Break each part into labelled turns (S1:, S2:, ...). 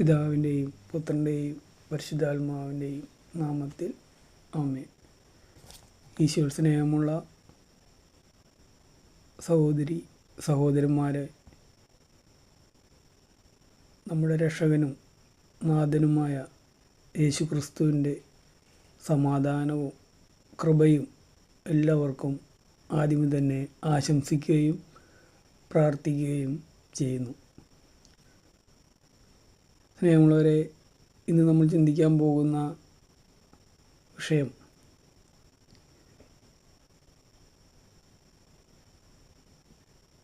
S1: പിതാവിന്റെയും പുത്രന്റെയും പരിശുദ്ധാത്മാവിന്റെയും നാമത്തിൽ അമ്മേ ഈശ്വര സ്നേഹമുള്ള സഹോദരി സഹോദരന്മാരെ നമ്മുടെ രക്ഷകനും നാഥനുമായ യേശു ക്രിസ്തുവിന്റെ സമാധാനവും കൃപയും എല്ലാവർക്കും ആദ്യമേ തന്നെ ആശംസിക്കുകയും പ്രാർത്ഥിക്കുകയും ചെയ്യുന്നു. സ്നേഹമുള്ളവരെ ഇന്ന് നമ്മൾ ചിന്തിക്കാൻ പോകുന്ന വിഷയം.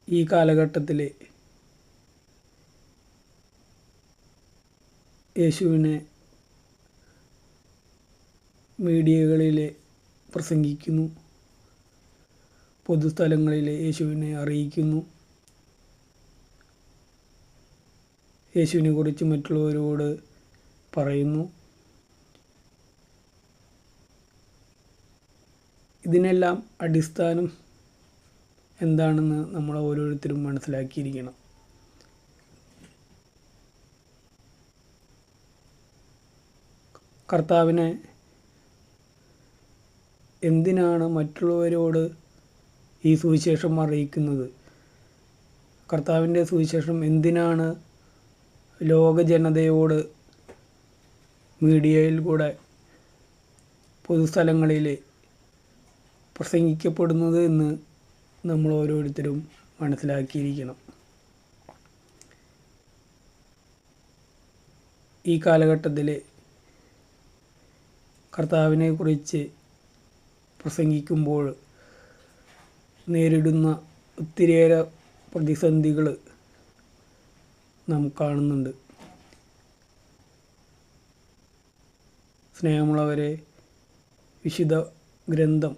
S1: ഈ കാലഘട്ടത്തിലെ യേശുവിനെ മീഡിയകളിൽ പ്രസംഗിക്കുന്നു. പൊതുസ്ഥലങ്ങളിൽ യേശുവിനെ അറിയിക്കുന്നു. യേശുവിനെ കുറിച്ച് മറ്റുള്ളവരോട് പറയുന്നു. ഇതിനെല്ലാം അടിസ്ഥാനം എന്താണെന്ന് നമ്മൾ ഓരോരുത്തരും മനസ്സിലാക്കിയിരിക്കണം. കർത്താവിനെ എന്തിനാണ് മറ്റുള്ളവരോട് ഈ സുവിശേഷം അറിയിക്കുന്നത്? കർത്താവിന്റെ സുവിശേഷം എന്തിനാണ് ലോക ജനതയോട് മീഡിയയിൽ കൂടെ പൊതുസ്ഥലങ്ങളിൽ പ്രസംഗിക്കപ്പെടുന്നത് എന്ന് നമ്മൾ ഓരോരുത്തരും മനസ്സിലാക്കിയിരിക്കണം. ഈ കാലഘട്ടത്തിൽ കർത്താവിനെ കുറിച്ച് പ്രസംഗിക്കുമ്പോൾ നേരിടുന്ന ഒത്തിരിയേറെ പ്രതിസന്ധികൾ നാം കാണുന്നുണ്ട്. സ്നേഹമുള്ളവരെ വിശുദ്ധ ഗ്രന്ഥം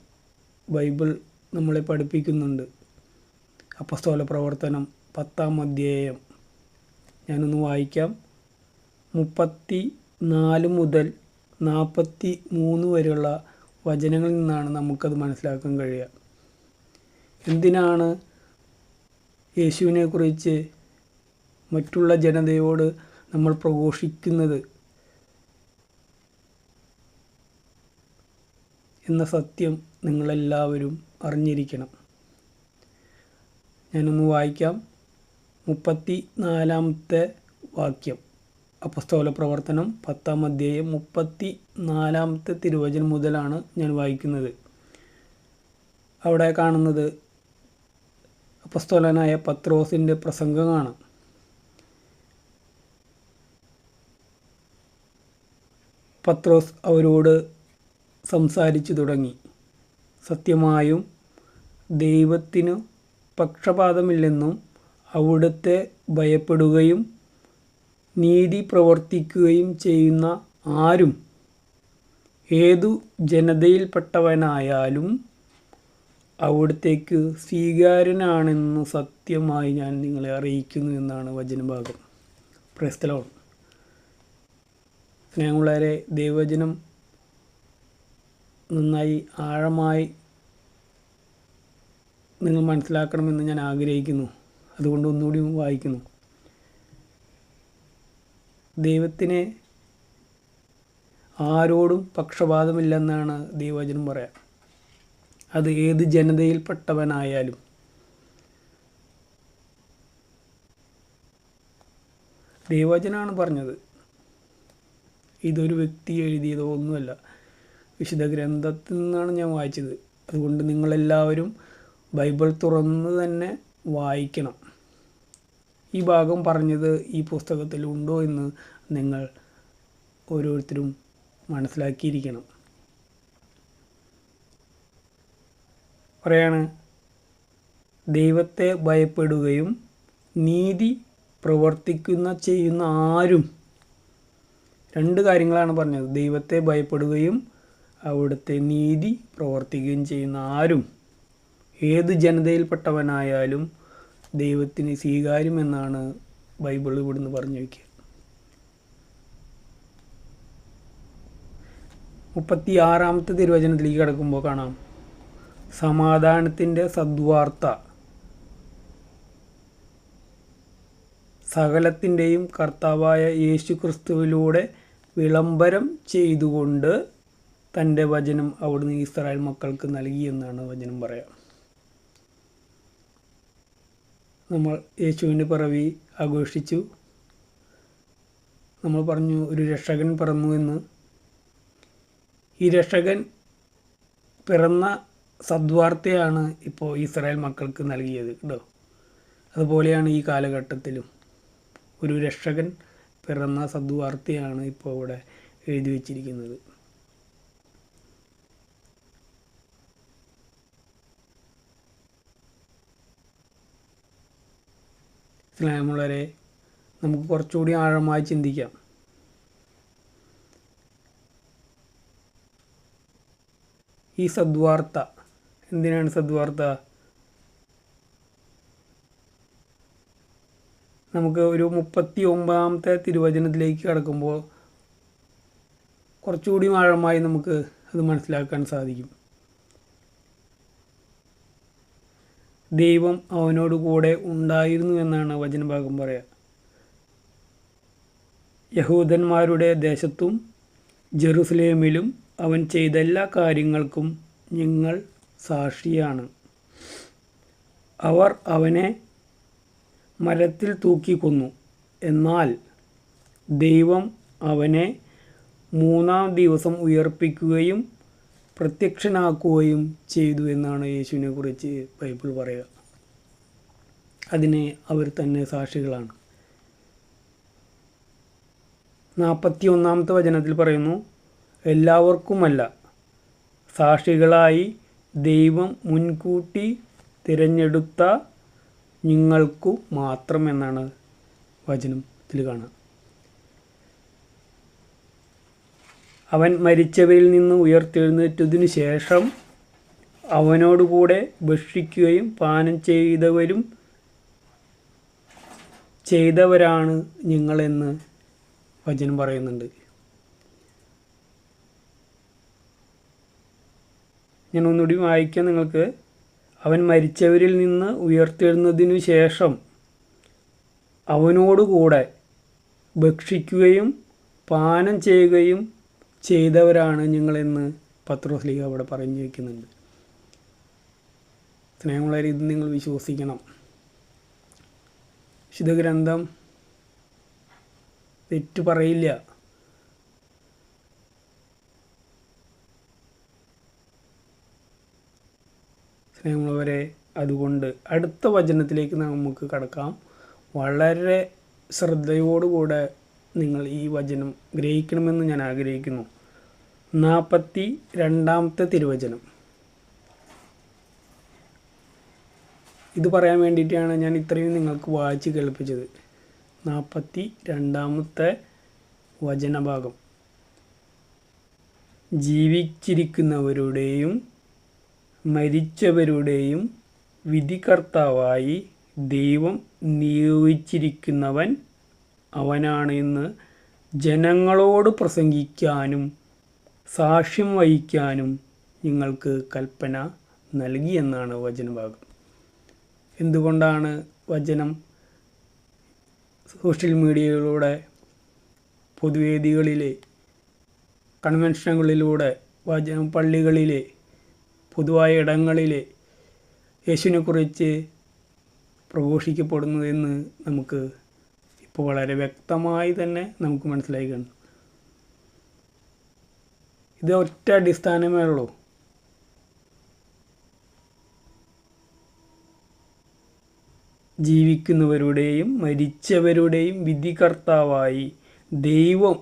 S1: ബൈബിൾ നമ്മളെ പഠിപ്പിക്കുന്നുണ്ട്. അപ്പസ്തോല പ്രവർത്തനം പത്താം അധ്യായം. ഞാനൊന്ന് വായിക്കാം. മുപ്പത്തി നാല് മുതൽ നാൽപ്പത്തി മൂന്ന് വരെയുള്ള വചനങ്ങളിൽ നിന്നാണ് നമുക്കത് മനസ്സിലാക്കാൻ കഴിയുക. എന്തിനാണ് യേശുവിനെക്കുറിച്ച് മറ്റുള്ള ജനതയോട് നമ്മൾ പ്രഘോഷിക്കുന്നത് എന്ന സത്യം നിങ്ങളെല്ലാവരും അറിഞ്ഞിരിക്കണം. ഞാനൊന്ന് വായിക്കാം. മുപ്പത്തി നാലാമത്തെ വാക്യം. അപ്പസ്തോല പ്രവർത്തനം പത്താം അധ്യായം മുപ്പത്തി നാലാമത്തെ തിരുവചനം മുതലാണ് ഞാൻ വായിക്കുന്നത്. അവിടെ കാണുന്നത് അപ്പസ്തോലനായ പത്രോസിന്റെ പ്രസംഗമാണ് പത്രോസ് അവരോട് സംസാരിച്ചു തുടങ്ങി. സത്യമായും ദൈവത്തിനു പക്ഷപാതമില്ലെന്നും അവിടുത്തെ ഭയപ്പെടുകയും നീതി പ്രവർത്തിക്കുകയും ചെയ്യുന്ന ആരും ഏതു ജനതയിൽപ്പെട്ടവനായാലും അവിടത്തേക്ക് സ്വീകാര്യനാണെന്ന് സത്യമായി ഞാൻ നിങ്ങളെ അറിയിക്കുന്നു എന്നാണ് വചനഭാഗം. പ്രസ്തലോൺ സ്നേഹമുള്ളവരെ ദൈവചനം നന്നായി ആഴമായി നിങ്ങൾ മനസ്സിലാക്കണമെന്ന് ഞാൻ ആഗ്രഹിക്കുന്നു. അതുകൊണ്ട് ഒന്നുകൂടി വായിക്കുന്നു. ദൈവത്തിന് ആരോടും പക്ഷപാതമില്ലെന്നാണ് ദൈവവചനം പറയാം. അത് ഏത് ജനതയിൽപ്പെട്ടവനായാലും. ദേവചനാണ് പറഞ്ഞത്. ഇതൊരു വ്യക്തി എഴുതിയതോ ഒന്നുമല്ല. വിശുദ്ധ ഗ്രന്ഥത്തിൽ നിന്നാണ് ഞാൻ വായിച്ചത്. അതുകൊണ്ട് നിങ്ങളെല്ലാവരും ബൈബിൾ തുറന്ന് തന്നെ വായിക്കണം. ഈ ഭാഗം പറഞ്ഞത് ഈ പുസ്തകത്തിൽ ഉണ്ടോ എന്ന് നിങ്ങൾ ഓരോരുത്തരും മനസ്സിലാക്കിയിരിക്കണം. പറയാണ് ദൈവത്തെ ഭയപ്പെടുകയും നീതി പ്രവർത്തിക്കുന്ന ചെയ്യുന്ന ആരും രണ്ട് കാര്യങ്ങളാണ് പറഞ്ഞത്. ദൈവത്തെ ഭയപ്പെടുകയും അവിടുത്തെ നീതി പ്രവർത്തിക്കുകയും ചെയ്യുന്ന ആരും ഏത് ജനതയിൽപ്പെട്ടവനായാലും ദൈവത്തിന് സ്വീകാര്യമെന്നാണ് ബൈബിൾ ഇവിടുന്ന് പറഞ്ഞു വയ്ക്കുക. മുപ്പത്തി ആറാമത്തെ തിരുവചനത്തിലേക്ക് കിടക്കുമ്പോൾ കാണാം. സമാധാനത്തിന്റെ സദ്വാർത്ത സകലത്തിന്റെയും കർത്താവായ യേശു ക്രിസ്തുവിലൂടെ വിളംബരം ചെയ്തുകൊണ്ട് തന്റെ വചനം അവിടുന്ന് ഇസ്രായേൽ മക്കൾക്ക് നൽകി എന്നാണ് വചനം പറയാം. നമ്മൾ യേശുവിന്റെ പിറവി ആഘോഷിച്ചു. നമ്മൾ പറഞ്ഞു ഒരു രക്ഷകൻ പിറന്നു എന്ന്. ഈ രക്ഷകൻ പിറന്ന സദ്വാർത്തയാണ് ഇപ്പോൾ ഇസ്രായേൽ മക്കൾക്ക് നൽകിയത് കേട്ടോ. അതുപോലെയാണ് ഈ കാലഘട്ടത്തിലും. ഒരു രക്ഷകൻ പിറന്ന സദ്വാർത്തയാണ് ഇപ്പോൾ ഇവിടെ എഴുതി വച്ചിരിക്കുന്നത്. സ്നേഹമുള്ളവരെ നമുക്ക് കുറച്ചുകൂടി ആഴമായി ചിന്തിക്കാം. ഈ സദ്വാർത്ത എന്തിനാണ് സദ്വാർത്ത നമുക്ക് ഒരു മുപ്പത്തി ഒമ്പതാമത്തെ തിരുവചനത്തിലേക്ക് കടക്കുമ്പോൾ കുറച്ചുകൂടി ആഴമായി നമുക്ക് അത് മനസ്സിലാക്കാൻ സാധിക്കും. ദൈവം അവനോട് കൂടെ ഉണ്ടായിരുന്നു എന്നാണ് വചനഭാഗം പറയുക യഹൂദന്മാരുടെ ദേശത്തും ജെറുസലേമിലും അവൻ ചെയ്ത എല്ലാ കാര്യങ്ങൾക്കും നിങ്ങൾ സാക്ഷിയാണ്. അവർ അവനെ മരത്തിൽ തൂക്കിക്കൊന്നു. എന്നാൽ ദൈവം അവനെ മൂന്നാം ദിവസം ഉയർപ്പിക്കുകയും പ്രത്യക്ഷനാക്കുകയും ചെയ്തു എന്നാണ് യേശുവിനെ കുറിച്ച് ബൈബിൾ പറയുക. അതിനെ അവർ തന്നെ സാക്ഷികളാണ്. നാൽപ്പത്തി ഒന്നാമത്തെ വചനത്തിൽ പറയുന്നു എല്ലാവർക്കുമല്ല സാക്ഷികളായി ദൈവം മുൻകൂട്ടി തിരഞ്ഞെടുത്ത നിങ്ങൾക്കു മാത്രം എന്നാണ് വചനത്തിൽ കാണുക. അവൻ മരിച്ചവരിൽ നിന്ന് ഉയർത്തെഴുന്നേറ്റതിനു ശേഷം അവനോടുകൂടെ ഭക്ഷിക്കുകയും പാനം ചെയ്തവരും ചെയ്തവരാണ് നിങ്ങളെന്ന് വചനം പറയുന്നുണ്ട്. ഞാൻ ഒന്നുകൂടി വായിക്കാം നിങ്ങൾക്ക്. അവൻ മരിച്ചവരിൽ നിന്ന് ഉയർത്തെഴുന്നതിനു ശേഷം അവനോടുകൂടെ ഭക്ഷിക്കുകയും പാനം ചെയ്യുകയും ചെയ്തവരാണ് ഞങ്ങളെന്ന് പത്രോസ്ലിഹ അവിടെ പറഞ്ഞു വയ്ക്കുന്നുണ്ട് സ്നേഹമുള്ളവർ ഇത് നിങ്ങൾ വിശ്വസിക്കണം. വിശുദ്ധ ഗ്രന്ഥം തെറ്റ് പറയില്ല. സ്നേഹമുള്ളവരെ അതുകൊണ്ട് അടുത്ത വചനത്തിലേക്ക് നമുക്ക് കടക്കാം. വളരെ ശ്രദ്ധയോടുകൂടെ നിങ്ങൾ ഈ വചനം ഗ്രഹിക്കണമെന്ന് ഞാൻ ആഗ്രഹിക്കുന്നു. നാൽപ്പത്തി രണ്ടാമത്തെ തിരുവചനം. ഇത് പറയാൻ വേണ്ടിയിട്ടാണ് ഞാൻ ഇത്രയും നിങ്ങൾക്ക് വായിച്ച് കേൾപ്പിച്ചത്. നാൽപ്പത്തി രണ്ടാമത്തെ വചനഭാഗം. ജീവിച്ചിരിക്കുന്നവരുടെയും മരിച്ചവരുടെയും വിധികർത്താവായി ദൈവം നിയോഗിച്ചിരിക്കുന്നവൻ അവനാണ് എന്ന് ജനങ്ങളോട് പ്രസംഗിക്കാനും സാക്ഷ്യം വഹിക്കാനും നിങ്ങൾക്ക് കൽപ്പന നൽകിയെന്നാണ് വചനഭാഗം. എന്തുകൊണ്ടാണ് വചനം സോഷ്യൽ മീഡിയയിലൂടെ പൊതുവേദികളിലെ കൺവെൻഷനുകളിലൂടെ വചനം പള്ളികളിലെ പൊതുവായ ഇടങ്ങളിൽ യേശുവിനെക്കുറിച്ച് പ്രഘോഷിക്കപ്പെടുന്നതെന്ന് നമുക്ക് ഇപ്പോൾ വളരെ വ്യക്തമായി തന്നെ നമുക്ക് മനസ്സിലായി കാണും ഇത് ഒറ്റ അടിസ്ഥാനമേ ഉള്ളൂ. ജീവിക്കുന്നവരുടെയും മരിച്ചവരുടെയും വിധികർത്താവായി ദൈവം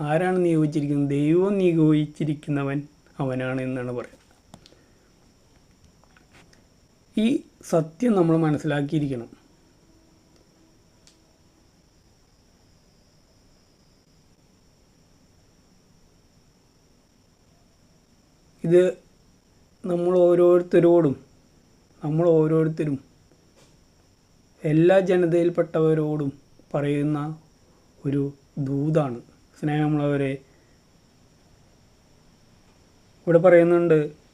S1: ആരാണ് നിയോഗിച്ചിരിക്കുന്നത്? ദൈവം നിയോഗിച്ചിരിക്കുന്നവൻ അവനാണ് എന്നാണ് പറയുന്നത്. ഈ സത്യം നമ്മൾ മനസ്സിലാക്കിയിരിക്കണം. ഇത് നമ്മൾ ഓരോരുത്തരോടും നമ്മൾ ഓരോരുത്തരും എല്ലാ ജനതയിൽപ്പെട്ടവരോടും പറയുന്ന ഒരു ദൂതാണ്. സ്നേഹമുള്ളവരെ ഇവിടെ പറയുന്നുണ്ട്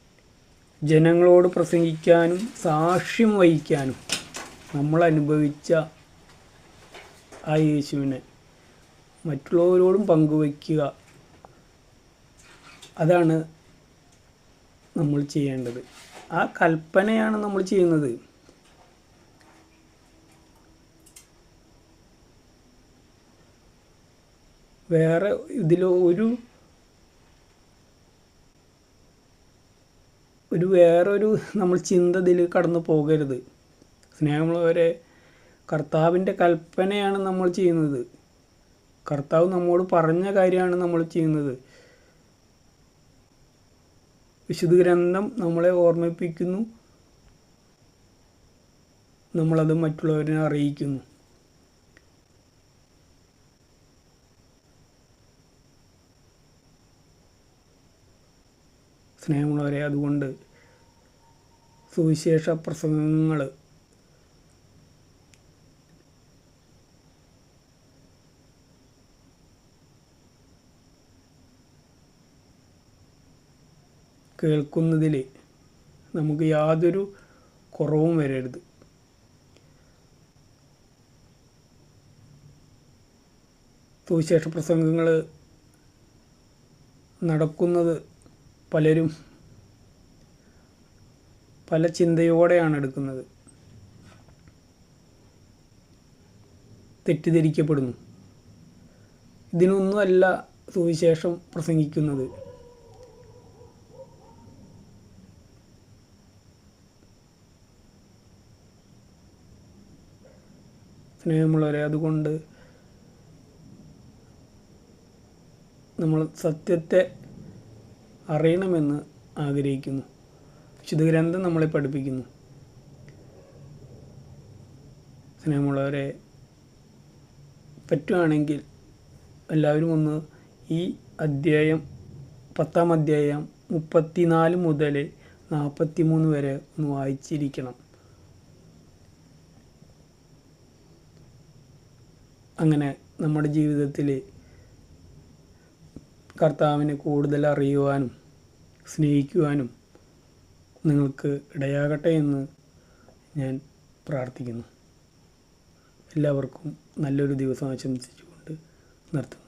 S1: ജനങ്ങളോട് പ്രസംഗിക്കാനും സാക്ഷ്യം വഹിക്കാനും നമ്മൾ അനുഭവിച്ച ആ യേശുവിനെ മറ്റുള്ളവരോടും പങ്കുവയ്ക്കുക. അതാണ് നമ്മൾ ചെയ്യേണ്ടത്. ആ കൽപ്പനയാണ് നമ്മൾ ചെയ്യുന്നത്. വേറെ ഇതിൽ ഒരു വേറൊരു നമ്മൾ ചിന്ത ഇതിൽ കടന്നു പോകരുത്. സ്നേഹമുള്ളവരെ കർത്താവിന്റെ കൽപ്പനയാണ് നമ്മൾ ചെയ്യുന്നത്. കർത്താവ് നമ്മോട് പറഞ്ഞ കാര്യമാണ് നമ്മൾ ചെയ്യുന്നത്. വിശുദ്ധ ഗ്രന്ഥം നമ്മളെ ഓർമ്മിപ്പിക്കുന്നു. നമ്മളത് മറ്റുള്ളവരെ അറിയിക്കുന്നു. സ്നേഹമുള്ളവരെ അതുകൊണ്ട് സുവിശേഷ പ്രസംഗങ്ങൾ. കേൾക്കുന്നതിൽ നമുക്ക് യാതൊരു കുറവും വരരുത്. സുവിശേഷ പ്രസംഗങ്ങൾ നടക്കുന്നത് പലരും പല ചിന്തയോടെയാണ് എടുക്കുന്നത്. തെറ്റിദ്ധരിക്കപ്പെടുന്നു. ഇതിനൊന്നുമല്ല സുവിശേഷം പ്രസംഗിക്കുന്നത്. സ്നേഹമുള്ളവരെ അതുകൊണ്ട് നമ്മൾ സത്യത്തെ അറിയണമെന്ന് ആഗ്രഹിക്കുന്നു. വിശുദ്ധ ഗ്രന്ഥം നമ്മളെ പഠിപ്പിക്കുന്നു. സ്നേഹമുള്ളവരെ പറ്റുകയാണെങ്കിൽ എല്ലാവരും ഒന്ന് ഈ അധ്യായം പത്താം അധ്യായം മുപ്പത്തിനാല് മുതൽ നാൽപ്പത്തി മൂന്ന് വരെ ഒന്ന് വായിച്ചിരിക്കണം. അങ്ങനെ നമ്മുടെ ജീവിതത്തിൽ കർത്താവിനെ കൂടുതൽ അറിയുവാനും സ്നേഹിക്കുവാനും നിങ്ങൾക്ക് ഇടയാകട്ടെ എന്ന് ഞാൻ പ്രാർത്ഥിക്കുന്നു. എല്ലാവർക്കും നല്ലൊരു ദിവസം ആശംസിച്ചുകൊണ്ട് നിർത്തുന്നു.